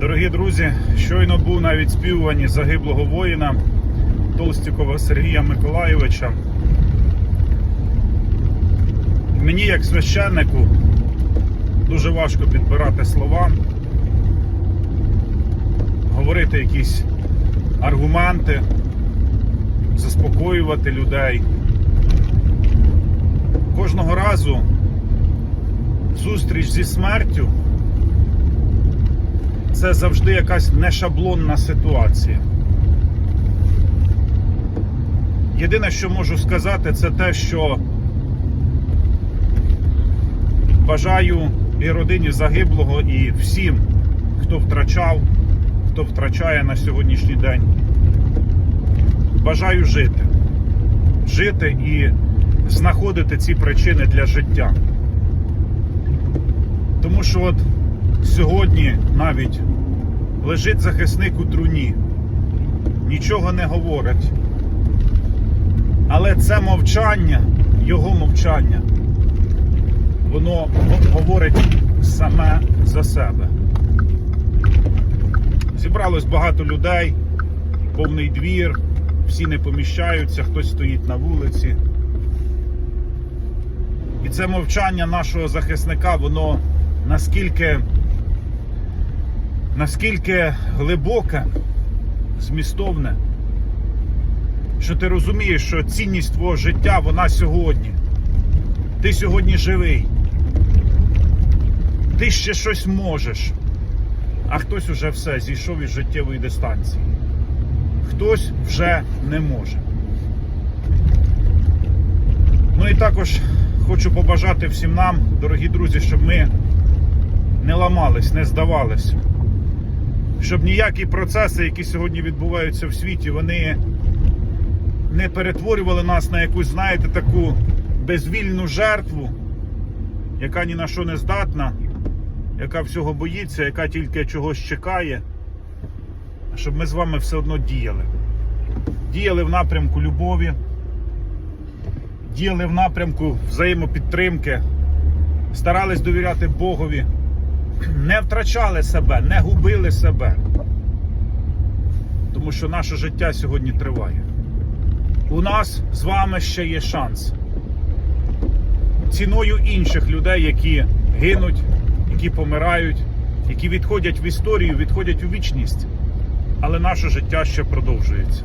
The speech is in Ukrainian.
Дорогі друзі, щойно був на відспівуванні загиблого воїна Толстікова Сергія Миколайовича. Мені, як священнику, дуже важко підбирати слова, говорити якісь аргументи, заспокоювати людей. Кожного разу зустріч зі смертю це завжди якась нешаблонна ситуація. Єдине, що можу сказати, це те, що бажаю і родині загиблого, і всім, хто втрачав, хто втрачає на сьогоднішній день. Бажаю жити. Жити і знаходити ці причини для життя. Тому що от сьогодні навіть лежить захисник у труні, нічого не говорить. Але це мовчання, його мовчання, воно говорить саме за себе. Зібралось багато людей, повний двір, всі не поміщаються, хтось стоїть на вулиці. І це мовчання нашого захисника, воно наскільки, наскільки глибоке, змістовне, що ти розумієш, що цінність твого життя вона сьогодні. Ти сьогодні живий. Ти ще щось можеш, а хтось уже все зійшов із життєвої дистанції. Хтось вже не може. Ну і також хочу побажати всім нам, дорогі друзі, щоб ми не ламались, не здавались. Щоб ніякі процеси, які сьогодні відбуваються в світі, вони не перетворювали нас на якусь, знаєте, таку безвільну жертву, яка ні на що не здатна, яка всього боїться, яка тільки чогось чекає. Щоб ми з вами все одно діяли. Діяли в напрямку любові, діяли в напрямку взаємопідтримки, старались довіряти Богові, не втрачали себе, не губили себе. Тому що наше життя сьогодні триває. У нас з вами ще є шанс. Ціною інших людей, які гинуть, які помирають, які відходять в історію, відходять у вічність. Але наше життя ще продовжується.